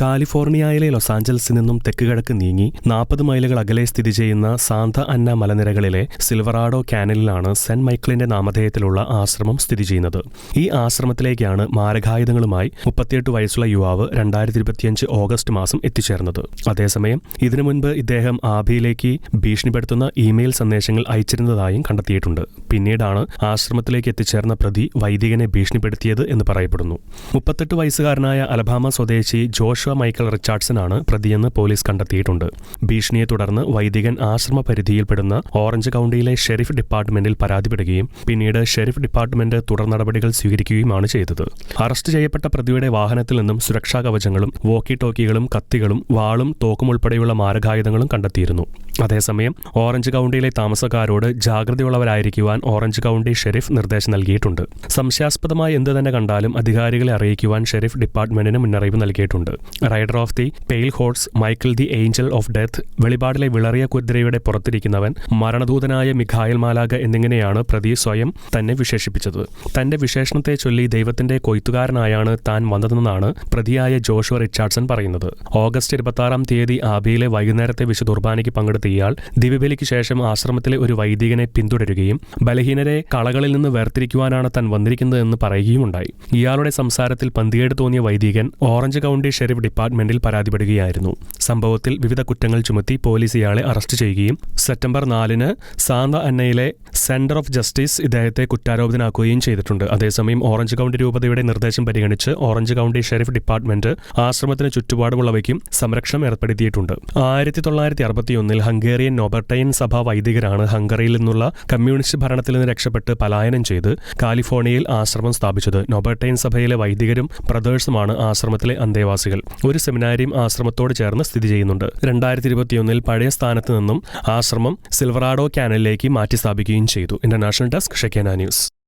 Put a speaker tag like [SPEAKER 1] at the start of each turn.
[SPEAKER 1] കാലിഫോർണിയയിലെ ലോസ് ആഞ്ചൽസിൽ നിന്നും തെക്കുകിഴക്ക് നീങ്ങി നാൽപ്പത് മൈലുകൾ അകലെ സ്ഥിതി ചെയ്യുന്ന സാന്ത അന്ന മലനിരകളിലെ സിൽവറാഡോ കാനലിലാണ് സെന്റ് മൈക്കിളിന്റെ നാമധേയത്തിലുള്ള ആശ്രമം സ്ഥിതി ചെയ്യുന്നത്. ഈ ആശ്രമത്തിലേക്കാണ് മാരകായുധങ്ങളുമായി മുപ്പത്തിയെട്ട് വയസ്സുള്ള യുവാവ് രണ്ടായിരത്തി ഇരുപത്തിയഞ്ച് ഓഗസ്റ്റ് മാസം എത്തിച്ചേർന്നത്. അതേസമയം ഇതിനു മുൻപ് ഇദ്ദേഹം ആഭിയിലേക്ക് ഭീഷണിപ്പെടുത്തുന്ന ഇമെയിൽ സന്ദേശങ്ങൾ അയച്ചിരുന്നതായും കണ്ടെത്തിയിട്ടുണ്ട്. പിന്നീടാണ് ആശ്രമത്തിലേക്ക് എത്തിച്ചേർന്ന പ്രതി വൈദികനെ ഭീഷണിപ്പെടുത്തിയത് എന്ന് പറയപ്പെടുന്നു. മുപ്പത്തെട്ട് വയസ്സുകാരനായ അലബാമ സ്വദേശി ജോഷ മൈക്കൽ റിച്ചാർഡ്സനാണ് പ്രതിയെന്ന് പോലീസ് കണ്ടെത്തിയിട്ടുണ്ട്. ഭീഷണിയെ തുടർന്ന് വൈദികൻ ആശ്രമ പരിധിയിൽപ്പെടുന്ന ഓറഞ്ച് കൗണ്ടിയിലെ ഷെരീഫ് ഡിപ്പാർട്ട്മെന്റിൽ പരാതിപ്പെടുകയും പിന്നീട് ഷെരീഫ് ഡിപ്പാർട്ട്മെന്റ് തുടർ നടപടികൾ സ്വീകരിക്കുകയുമാണ് ചെയ്തത്. അറസ്റ്റ് ചെയ്യപ്പെട്ട പ്രതിയുടെ വാഹനത്തിൽ നിന്നും സുരക്ഷാ കവചങ്ങളും വോക്കി ടോക്കികളും കത്തികളും വാളും തോക്കും ഉൾപ്പെടെയുള്ള മാരകായുധങ്ങളും കണ്ടെത്തിയിരുന്നു. അതേസമയം ഓറഞ്ച് കൗണ്ടിയിലെ താമസക്കാരോട് ജാഗ്രതയുള്ളവരായിരിക്കുവാൻ ഓറഞ്ച് കൗണ്ടി ഷെരീഫ് നിർദ്ദേശം നൽകിയിട്ടുണ്ട്. സംശയാസ്പദമായ എന്ത് തന്നെ കണ്ടാലും അധികാരികളെ അറിയിക്കുവാൻ ഷെരീഫ് ഡിപ്പാർട്ട്മെന്റിന് മുന്നറിയിപ്പ് നൽകിയിട്ടുണ്ട്. Rider of the pale horse Michael the angel of death വെളിപാടിലെ വിളറിയ കുതിരയുടെ പുറത്തിരിക്കുന്നവൻ മരണദൂതനായ മിഖായൽ മാലാഗ എന്നിങ്ങനെയാണ് പ്രതി സ്വയം തന്നെ വിശേഷിപ്പിച്ചത്. തന്റെ വിശേഷണത്തെ ചൊല്ലി ദൈവത്തിന്റെ കൊയ്ത്തുകാരനായാണ് താൻ വന്നതെന്നാണ് പ്രതിയായ ജോഷുവ റിച്ചാർഡ്സൺ പറയുന്നത്. ഓഗസ്റ്റ് ഇരുപത്തി തീയതി ആബിയിലെ വൈകുന്നേരത്തെ വിശുദ്ധ കുർബാനയ്ക്ക് പങ്കെടുത്ത ഇയാൾ ദിവ്യബലിക്ക് ശേഷം ആശ്രമത്തിലെ ഒരു വൈദികനെ പിന്തുടരുകയും ബലഹീനരെ കളകളിൽ നിന്ന് വേർതിരിക്കുവാനാണ് താൻ വന്നിരിക്കുന്നതെന്ന് പറയുകയുമുണ്ടായി. ഇയാളുടെ സംസാരത്തിൽ പന്തികേട് തോന്നിയ വൈദികൻ ഓറഞ്ച് കൗണ്ടി ഷെരീഫ് ഡിപ്പാർട്ട്മെന്റിൽ പരാതിപ്പെടുകയായിരുന്നു. സംഭവത്തിൽ വിവിധ കുറ്റങ്ങൾ ചുമത്തി പോലീസ് ഇയാളെ അറസ്റ്റ് ചെയ്യുകയും സെപ്റ്റംബർ നാലിന് സാന്ത അന്നയിലെ സെന്റർ ഓഫ് ജസ്റ്റിസ് ഇദ്ദേഹത്തെ കുറ്റാരോപിതനാക്കുകയും ചെയ്തിട്ടുണ്ട്. അതേസമയം ഓറഞ്ച് കൗണ്ടി രൂപതയുടെ നിർദ്ദേശം പരിഗണിച്ച് ഓറഞ്ച് കൗണ്ടി ഷെരീഫ് ഡിപ്പാർട്ട്മെന്റ് ആശ്രമത്തിന് ചുറ്റുപാടുമുള്ളവയ്ക്കും സംരക്ഷണം ഏർപ്പെടുത്തിയിട്ടുണ്ട്. ആയിരത്തി തൊള്ളായിരത്തി അറുപത്തിയൊന്നിൽ ഹംഗേറിയൻ നോബർട്ടൈൻ സഭ വൈദികരാണ് ഹംഗറിയിൽ നിന്നുള്ള കമ്മ്യൂണിസ്റ്റ് ഭരണത്തിൽ നിന്ന് രക്ഷപ്പെട്ട് പലായനം ചെയ്ത് കാലിഫോർണിയയിൽ ആശ്രമം സ്ഥാപിച്ചത്. നോബർട്ടൈൻ സഭയിലെ വൈദികരും ബ്രദേഴ്സുമാണ് ആശ്രമത്തിലെ അന്തേവാസികൾ. ഒരു സെമിനാരിയും ആശ്രമത്തോട് ചേർന്ന് സ്ഥിതി ചെയ്യുന്നുണ്ട്. രണ്ടായിരത്തി ഇരുപത്തിയൊന്നിൽ പഴയ സ്ഥാനത്ത് നിന്നും ആശ്രമം സിൽവറാഡോ കാനലിലേക്ക് മാറ്റി സ്ഥാപിക്കുകയും ചെയ്തു. International desk Shekinah News.